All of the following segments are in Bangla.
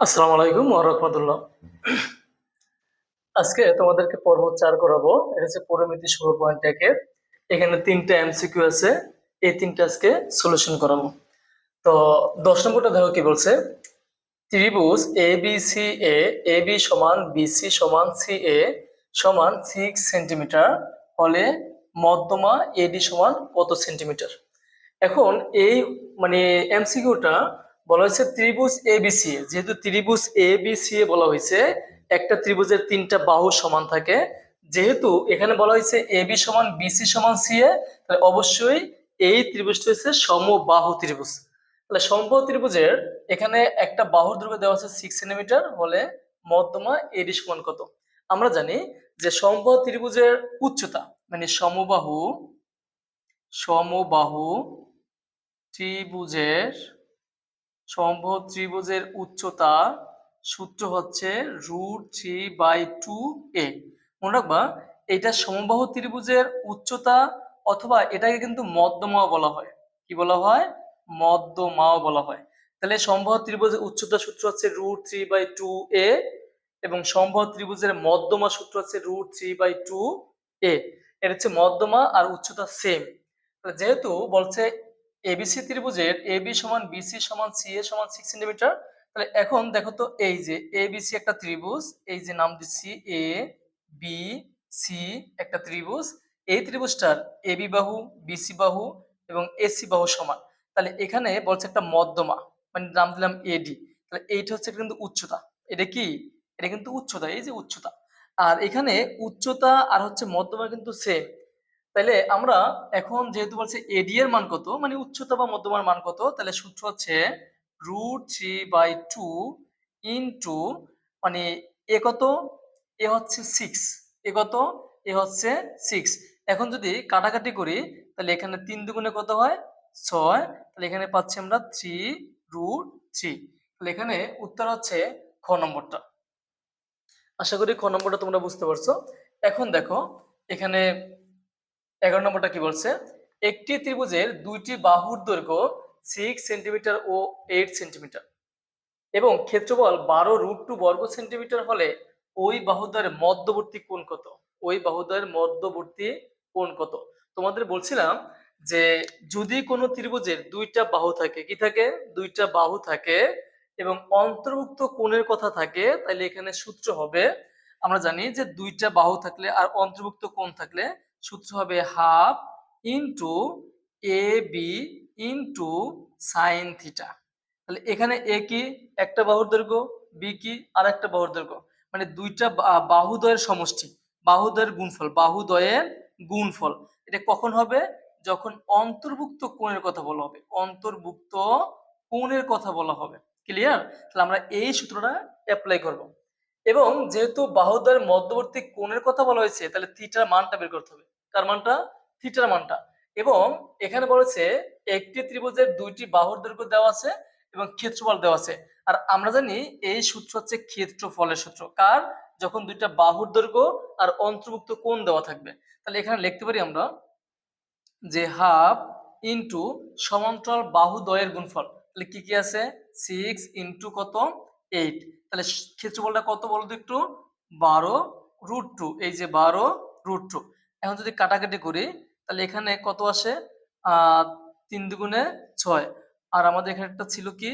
আসসালামু আলাইকুম রহমতুল্লাহ। আজকে তোমাদেরকে পর্ব চার করাবো। এটা হচ্ছে পরিমিতি ষোলো পয়েন্ট একের এখানে তিনটা এমসিকিউ আছে। এই তিনটা আজকে সলিউশন করাবো। তো দশ নম্বরটা দেখো কি বলছে? ত্রিভুজ A B C A A B সমান বিসি সমান সি এ সমান সিক্স সেন্টিমিটার হলে মধ্যমা এডি সমান কত সেন্টিমিটার এখন এই মানে এমসিকিউটা বলা হয়েছে ত্রিভুজ এ বি সি যেহেতু ত্রিভুজ এ বি সি বলা হয়েছে, একটা ত্রিভুজের তিনটা বাহু সমান থাকে। যেহেতু এখানে বলা হয়েছে এ বি সমান বিসি সমান সি এ তাহলে অবশ্যই এই ত্রিভুজটা হচ্ছে সমবাহু ত্রিভুজ। তাহলে সমবাহু ত্রিভুজের এখানে একটা বাহুর দৈর্ঘ্য দেওয়া আছে সিক্স সেন্টিমিটার হলে মধ্যমা এডি সমান কত? আমরা জানি যে সমবাহু ত্রিভুজের উচ্চতা মানে সমবাহু সমবাহু ত্রিভুজের সমবাহু ত্রিভুজের উচ্চতা সূত্র হচ্ছে root three by two A মনে রাখবা, এটা সমবাহু ত্রিভুজের উচ্চতা অথবা এটাকে কিন্তু মধ্যমাও বলা হয়। কি বলা হয়? মধ্যমাও বলা হয়। তাহলে সম্ভব ত্রিভুজের উচ্চতা সূত্র হচ্ছে root three by two A এবং সম্ভব ত্রিভুজের মধ্যমা সূত্র হচ্ছে root three by two A এটা হচ্ছে মধ্যমা আর উচ্চতা সেম যেহেতু বলছে এবিসি ত্রিভুজের এবি সমান বিসি সমান সি এ সমান সিক্স সেন্টিমিটার তাহলে এখন দেখো তো এই যে এবিসি একটা ত্রিভুজ, এই যে নাম দিচ্ছি এ বি সি একটা ত্রিভুজ, এই ত্রিভুজটার এবি বাহু বিসি বাহু এবং এসি বাহু সমান। তাহলে এখানে বলছে একটা মধ্যমা মানে নাম দিলাম এডি তাহলে এইটা হচ্ছে কিন্তু উচ্চতা। এটা কি? এটা কিন্তু উচ্চতা, এই যে উচ্চতা। আর এখানে উচ্চতা আর হচ্ছে মধ্যমা কিন্তু সেম তাহলে আমরা এখন যেহেতু বলছে এডি এর মান কত মানে উচ্চতা বা মধ্যমার মান কত তাহলে সূত্র হচ্ছে root three by two into মানে এ কত? এ হচ্ছে সিক্স এ কত? এ হচ্ছে সিক্স এখন যদি কাটাকাটি করি তাহলে এখানে তিন দুগুণে কত হয়? ছয়। তাহলে এখানে পাচ্ছি আমরা থ্রি রুট থ্রি তাহলে এখানে উত্তর হচ্ছে খ নম্বরটা। আশা করি খ নম্বরটা তোমরা বুঝতে পারছ। এখন দেখো, এখানে এগারো নম্বরটা কি বলছে? একটি ত্রিভুজের দুইটি বাহুর দৈর্ঘ্য সিক্স সেন্টিমিটার ও এইট সেন্টিমিটার এবং ক্ষেত্রফল বারো রুট টু বর্গ সেন্টিমিটার হলে ওই বাহুদ্বয়ের মধ্যবর্তী কোণ কত? ওই বাহুদ্বয়ের মধ্যবর্তী কোণ কত? তোমাদের বলছিলাম যে যদি কোনো ত্রিভুজের দুইটা বাহু থাকে, কি থাকে? দুইটা বাহু থাকে এবং অন্তর্ভুক্ত কোণের কথা থাকে তাহলে এখানে সূত্র হবে, আমরা জানি যে দুইটা বাহু থাকলে আর অন্তর্ভুক্ত কোণ থাকলে সূত্র হবে half into a b into sine theta. তাহলে এখানে এ কি? একটা বাহুর দৈর্ঘ্য, বি কি? আর একটা বাহুর দৈর্ঘ্য। মানে দুইটা বা- বাহুদ্বয়ের সমষ্টি, বাহুদয়ের গুণফল বাহুদয়ের গুণফল। এটা কখন হবে? যখন অন্তর্ভুক্ত কোণের কথা বলা হবে। অন্তর্ভুক্ত কোণের কথা বলা হবে। ক্লিয়ার তাহলে আমরা এই সূত্রটা অ্যাপ্লাই করব। এবং যেহেতু বাহুদয়ের মধ্যবর্তী কোণের কথা বলা হয়েছে, তাহলে থিটার মানটা বের করতে হবে। কার মানটা, থিটার মানটা। এবং এখানে বলেছে, একটি ত্রিভুজের দুইটি বাহুর দৈর্ঘ্য দেওয়া আছে এবং ক্ষেত্রফল দেওয়া আছে। আর আমরা জানি এই সূত্র হচ্ছে ক্ষেত্রফলের সূত্র। কার? যখন দুইটা বাহুর দৈর্ঘ্য আর অন্তর্ভুক্ত কোণ দেওয়া থাকবে। তাহলে এখানে লিখতে পারি আমরা যে হাফ ইন্টু সমান্তরাল বাহু দয়ের গুণফল। তাহলে কি কি আছে? সিক্স ইন্টু কত? এইট। তাহলে ক্ষেত্রফলটা কত বলতো একটু? বারো রুট টু। এই যে বারো রুট টু। এখন যদি কাটাকাটি করি, তাহলে এখানে কত আসে? তিন দুগুণে ছয়। আর আমাদের এখানে একটা ছিল কি?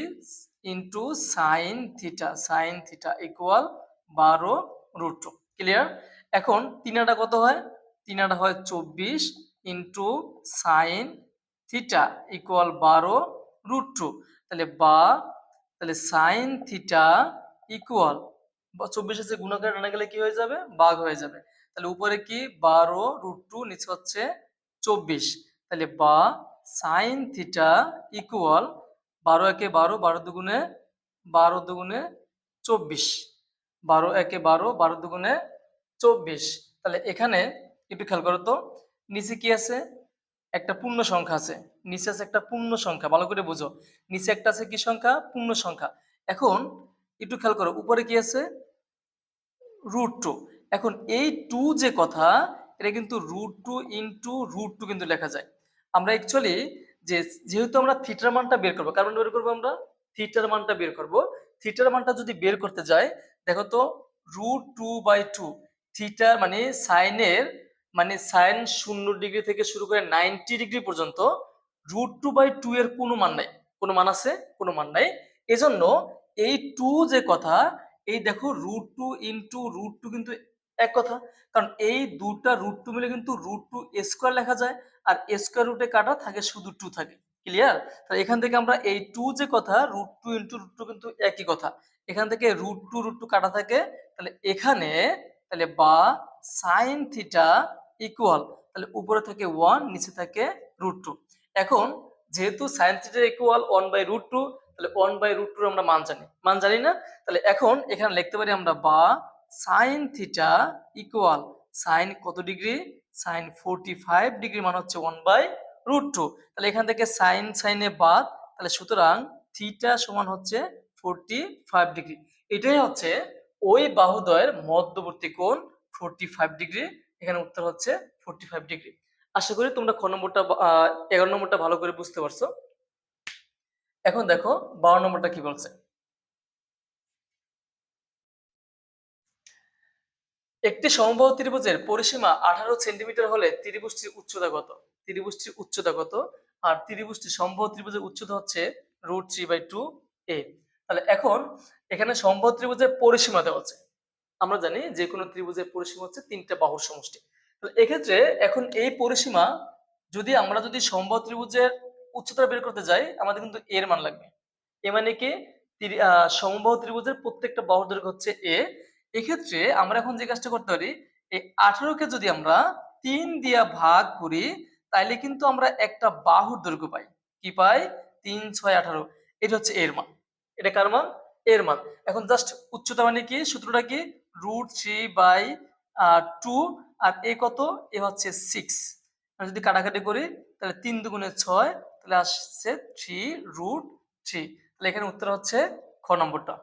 Into sine theta sine theta equal বারো রুট টু ক্লিয়ার এখন তিনাটা কত হয়? তিনাটা হয় চব্বিশ ইন্টু সাইন থিটা ইকুয়াল বারো রুট টু তাহলে বা, তাহলে সাইন থিটা ইকুয়াল চব্বিশ আছে গুণাকার আনা গেলে কি হয়ে যাবে? বাঘ হয়ে যাবে। তাহলে উপরে কি? বারো রুট টু নিচে হচ্ছে চব্বিশ। তাহলে বা সাইন থিটা ইকুয়াল বারো একে বারো বারো দুগুণে বারো দুগুণে চব্বিশ। বারো একে বারো বারো দুগুণে চব্বিশ। তাহলে এখানে একটু খেয়াল করো তো, নিচে কি আছে? একটা পূর্ণ সংখ্যা আছে। নিচে আছে একটা পূর্ণ সংখ্যা, ভালো করে বুঝো। নিচে একটা আছে কি সংখ্যা? পূর্ণ সংখ্যা। এখন একটু খেয়াল করো, উপরে কি আছে? রুট টু এখন এই টু যে কথা, এটা কিন্তু root two into root two কিন্তু লেখা যায়। আমরা অ্যাকচুয়ালি যে যেহেতু আমরা থিটার মানটা বের করব, কার মান বের করব আমরা? থিটার মানটা বের করব। থিটার মানটা যদি বের করতে যাই, দেখো তো রুট টু বাই টু থিটার মানে সাইনের মানে সাইন শূন্য ডিগ্রি থেকে শুরু করে নাইনটি ডিগ্রি পর্যন্ত রুট টু বাই টু এর কোনো মান নাই। কোনো মান আছে? কোনো মান নাই। এজন্য এই টু যে কথা, এই দেখো root two into root two কিন্তু এক কথা, কারণ এই দুটা রুট টু মিলে কিন্তু রুট টু স্কোয়ার লেখা যায় আর স্কোয়ার রুটে কাটা থাকে শুধু টু থাকে ক্লিয়ার তাহলে এখান থেকে আমরা এই টু যে কথা root two into root two কিন্তু একই কথা। এখান থেকে রুট টু রুট টু কাটা থাকে, তাহলে এখানে, তাহলে বা সাইন থিটা ইকুয়াল তাহলে উপরে থাকে ওয়ান নিচে থাকে রুট টু এখন যেহেতু sine theta equal one by root two তাহলে ওয়ান বাই রুট টু আমরা মান জানি। মান জানি না? তাহলে এখন এখানে লিখতে পারি আমরা বা সাইন থিটা ইকুয়াল সাইন কত degree sine forty five degree মান হচ্ছে ওয়ান বাই রুট টু তাহলে এখান থেকে সাইন সাইনে বাদ, তাহলে সুতরাং থিটা সমান হচ্ছে ফোরটি ফাইভ ডিগ্রি এটাই হচ্ছে ওই বাহুদয়ের মধ্যবর্তী কোণ ফোরটি ফাইভ ডিগ্রি এখানে উত্তর হচ্ছে ফোরটি ফাইভ ডিগ্রি আশা করি তোমরা খ নম্বরটা এগারো নম্বরটা ভালো করে বুঝতে পারছ। এখন দেখো বারো নম্বরটা কি বলছে? একটি সমবাহু ত্রিভুজের পরিসীমা আঠারো সেন্টিমিটার হলে ত্রিভুজটির উচ্চতা কত? ত্রিভুজটির উচ্চতা কত? আর ত্রিভুজটি সমবাহু ত্রিভুজের উচ্চতা হচ্ছে root three by two a তাহলে এখন এখানে সমবাহু ত্রিভুজের পরিসীমা দেওয়া আছে। আমরা জানি যে কোনো ত্রিভুজের পরিসীমা হচ্ছে তিনটা বাহুর সমষ্টি। তাহলে এক্ষেত্রে এখন এই পরিসীমা যদি আমরা যদি সমবাহু ত্রিভুজের উচ্চতা বের করতে যাই, আমাদের কিন্তু এর মান লাগবে। এ মানে কি? সমবাহু ত্রিভুজের প্রত্যেকটা বাহুর দৈর্ঘ্য হচ্ছে এ এক্ষেত্রে আমরা এখন যে কাজটা করতে পারি, এই আঠারোকে যদি আমরা তিন দিয়া ভাগ করি, তাইলে কিন্তু আমরা একটা বাহুর দৈর্ঘ্য পাই। কি পাই? তিন, ছয়, আঠারো। এটা হচ্ছে এর মান। এটা কার মান? এর মান। এখন জাস্ট উচ্চতা মানে কি? সূত্রটা কি? রুট থ্রি বাই টু আর এ কত? এ হচ্ছে সিক্স যদি কাটাকাটি করি, তাহলে তিন দুগুণে ছয়, তাহলে আসছে থ্রি রুট থ্রি তাহলে এখানে উত্তর হচ্ছে খ নম্বরটা।